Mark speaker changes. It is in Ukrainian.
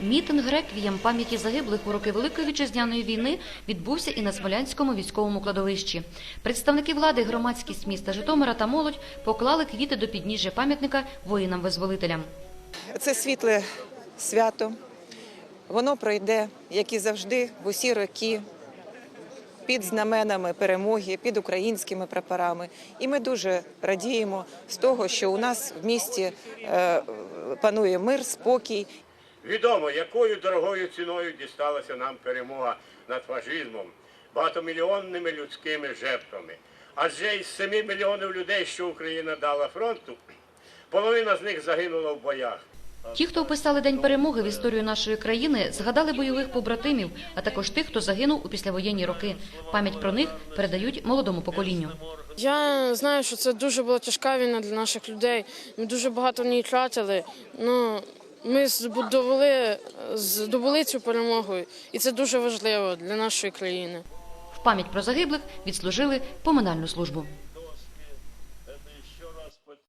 Speaker 1: Мітинг реквієм пам'яті загиблих у роки Великої вітчизняної війни відбувся і на Смолянському військовому кладовищі. Представники влади, громадськість міста Житомира та молодь поклали квіти до підніжжя пам'ятника воїнам-визволителям.
Speaker 2: Це світле свято. Воно пройде, як і завжди, в усі роки під знаменами перемоги, під українськими прапорами. І ми дуже радіємо з того, що у нас в місті е, панує мир, спокій.
Speaker 3: Відомо, якою дорогою ціною дісталася нам перемога над фашизмом, багатомільйонними людськими жертвами. Адже із 7 мільйонів людей, що Україна дала фронту, половина з них загинула в боях.
Speaker 1: Ті, хто описали День перемоги в історію нашої країни, згадали бойових побратимів, а також тих, хто загинув у післявоєнні роки. Пам'ять про них передають молодому поколінню.
Speaker 4: Я знаю, що це дуже була тяжка війна для наших людей. Ми дуже багато в ній тратили. Ну ми здобули, здобули цю перемогу, і це дуже важливо для нашої країни.
Speaker 1: В пам'ять про загиблих відслужили поминальну службу.